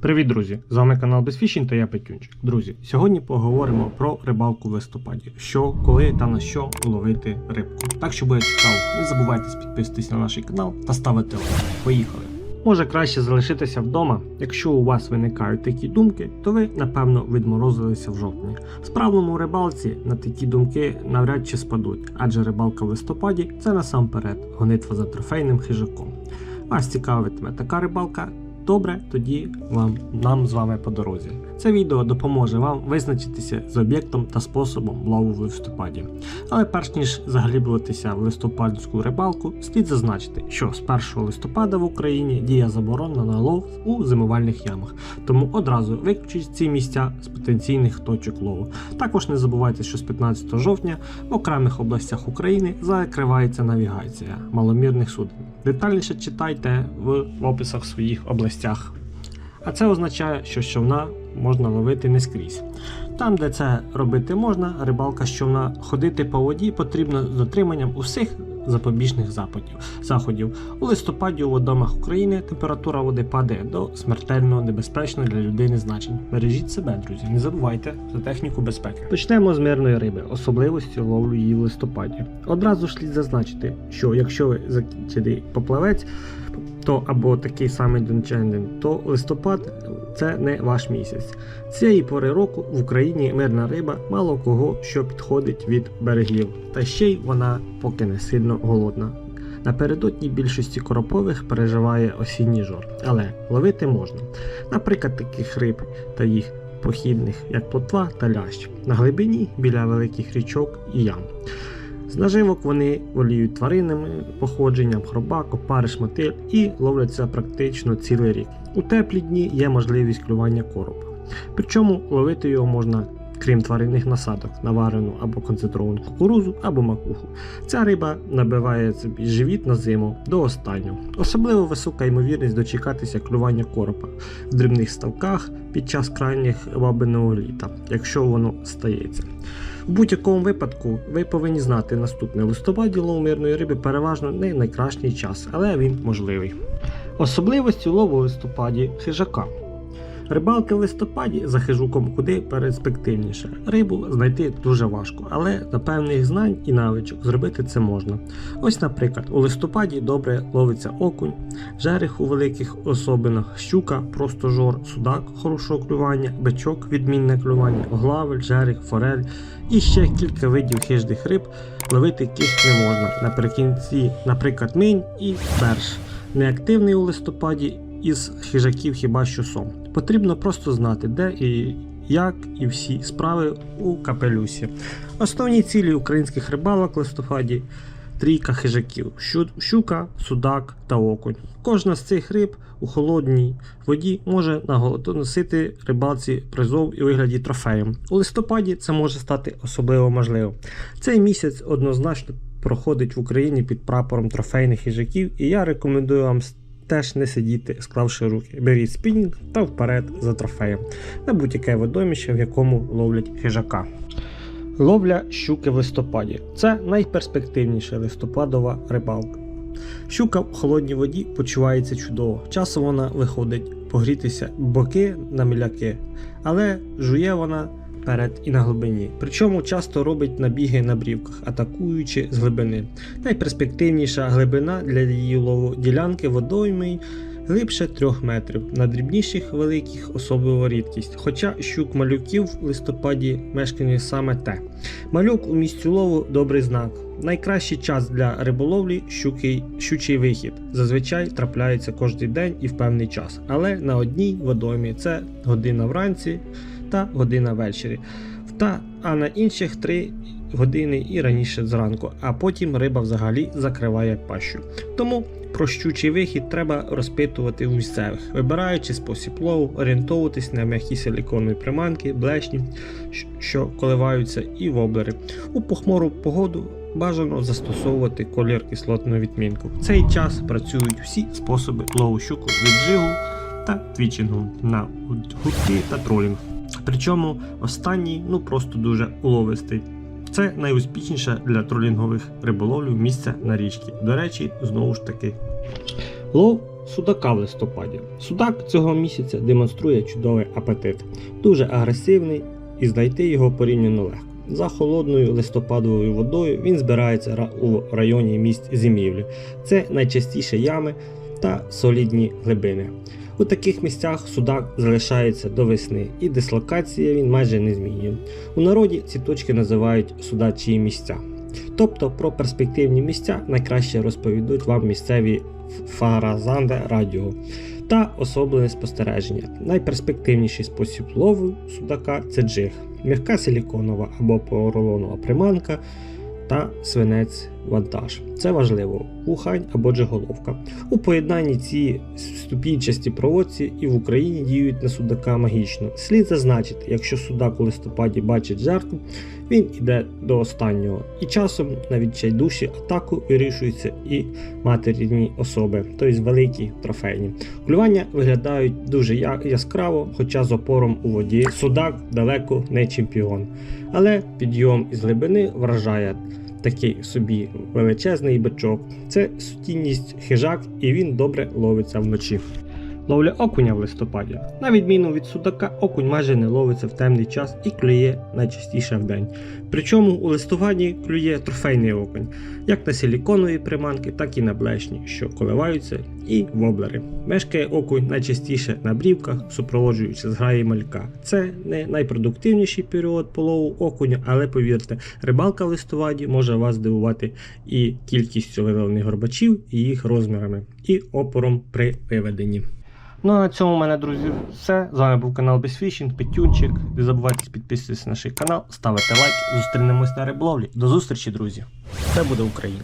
Привіт, друзі! З вами канал Безфішінг та я Петюнчик. Друзі, сьогодні поговоримо про рибалку в листопаді. Що, коли та на що ловити рибку. Так що буде цікаво, не забувайте підписатись на наш канал та ставити лайк. Поїхали! Може краще залишитися вдома. Якщо у вас виникають такі думки, то ви напевно відморозилися в жовтні. Справному рибалці на такі думки навряд чи спадуть, адже рибалка в листопаді це насамперед гонитва за трофейним хижаком. Вас цікавитиме така рибалка. Добре, тоді вам нам з вами по дорозі. Це відео допоможе вам визначитися з об'єктом та способом лову в листопаді. Але перш ніж загліблюватися в листопадську рибалку, слід зазначити, що з 1 листопада в Україні діє заборона на лов у зимувальних ямах, тому одразу виключіть ці місця з потенційних точок лову. Також не забувайте, що з 15 жовтня в окремих областях України закривається навігація маломірних суден. Детальніше читайте в описах своїх областях. А це означає, що з човна можна ловити не скрізь. Там, де це робити можна, рибалка з човна ходити по воді потрібно з дотриманням усіх запобіжних западів, заходів. У листопаді у водомах України температура води падає до смертельно небезпечної для людини значень. Бережіть себе, друзі, не забувайте за техніку безпеки. Почнемо з мирної риби, особливості ловлю її в листопаді. Одразу слід зазначити, що якщо ви закінчений поплавець, то або такий самий дончанин, то листопад це не ваш місяць. Цієї пори року в Україні мирна риба мало кого що підходить від берегів, та ще й вона поки не сильно голодна. Напередодні більшості коропових переживає осінній жор, але ловити можна. Наприклад, таких риб та їх похідних, як плотва та лящ, на глибині біля великих річок і ям. З наживок вони воліють тваринними походженням, хробак, опариш, мотиль і ловляться практично цілий рік. У теплі дні є можливість клювання коропа. Причому ловити його можна, крім тваринних насадок, на варену або концентровану кукурузу або макуху. Ця риба набиває собі живіт на зиму до останнього. Особливо висока ймовірність дочекатися клювання коропа в дрібних ставках під час крайніх бабиного літа, якщо воно стається. В будь-якому випадку ви повинні знати наступне: листопаді лов мирної риби переважно не найкращий час, але він можливий. Особливості лову листопаді хижака. Рибалки в листопаді за хижуком куди перспективніше. Рибу знайти дуже важко, але до певних знань і навичок зробити це можна. Ось, наприклад, у листопаді добре ловиться окунь, жерех у великих особинах, щука, просто жор, судак хорошого клювання, бичок, відмінне клювання, главель, жерех, форель і ще кілька видів хижних риб, ловити яких не можна. Наприкінці, наприклад, минь і берж. Неактивний у листопаді із хижаків хіба що сом. Потрібно просто знати, де і як і всі справи у капелюсі. Основні цілі українських рибалок в листопаді трійка хижаків: щука, судак та окунь. Кожна з цих риб у холодній воді може носити рибалці призов у вигляді трофею. У листопаді це може стати особливо можливо. Цей місяць однозначно проходить в Україні під прапором трофейних хижаків, і я рекомендую вам теж не сидіти, склавши руки. Беріть спінінг та вперед за трофеєм на будь-яке водоміще, в якому ловлять хижака. Ловля щуки в листопаді це найперспективніша листопадова рибалка. Щука в холодній воді почувається чудово. Часом вона виходить погрітися боки на міляки, але жує вона перед і на глибині. Причому часто робить набіги на брівках, атакуючи з глибини. Найперспективніша глибина для її лову ділянки водойми глибше 3 метрів, на дрібніших великих особливо рідкість. Хоча щук малюків в листопаді мешкання саме те. Малюк у місці лову добрий знак. Найкращий час для риболовлі щуки, щучий вихід. Зазвичай трапляється кожен день і в певний час, але на одній водоймі це година вранці та година ввечері. Та, а на інших 3 години і раніше зранку, а потім риба взагалі закриває пащу. Тому про щучий вихід треба розпитувати у місцевих, вибираючи спосіб лову, орієнтовуватись на м'які силіконові приманки, блешні, що коливаються, і воблери. У похмуру погоду бажано застосовувати колір кислотну відмінку. В цей час працюють всі способи лову щуку від джигу та твічингу на гудки та тролінг. Причому останній ну просто дуже уловистий. Це найуспішніше для тролінгових риболовлів місце на річці. До речі, знову ж таки. Лов судака в листопаді. Судак цього місяця демонструє чудовий апетит, дуже агресивний і знайти його порівняно легко. За холодною листопадовою водою він збирається у районі місць зимівлі. Це найчастіше ями та солідні глибини. У таких місцях судак залишається до весни, і дислокація він майже не змінює. У народі ці точки називають судачі місця. Тобто про перспективні місця найкраще розповідуть вам місцеві фаразанде радіо та особливе спостереження. Найперспективніший спосіб лову судака це джиг, м'яка силіконова або поролонова приманка та свинець вантаж. Це важливо, вухань або джиголовка. У поєднанні ці ступінчасті проводці і в Україні діють на судака магічно. Слід зазначити, якщо судак у листопаді бачить жертву, він іде до останнього. І часом на відчайдуші атаку вирішуються і матеріні особи, тобто великі трофейні. Клювання виглядають дуже яскраво, хоча з опором у воді судак далеко не чемпіон. Але підйом із глибини вражає такий собі величезний бичок. Це сутінність хижак, і він добре ловиться вночі. Ловля окуня в листопаді. На відміну від судака, окунь майже не ловиться в темний час і клює найчастіше в день. Причому у листопаді клює трофейний окунь, як на силіконові приманки, так і на блешні, що коливаються, і воблери. Мешкає окунь найчастіше на брівках, супроводжуючи зграї малька. Це не найпродуктивніший період полову окуня, але повірте, рибалка в листопаді може вас здивувати і кількістю виловлених горбачів, і їх розмірами, і опором при виведенні. Ну а на цьому у мене, друзі, все. З вами був канал Безфішінг, Петюнчик. Не забувайте підписуватися на наш канал, ставити лайк. Зустрінемось на риболовлі. До зустрічі, друзі! Це буде Україна!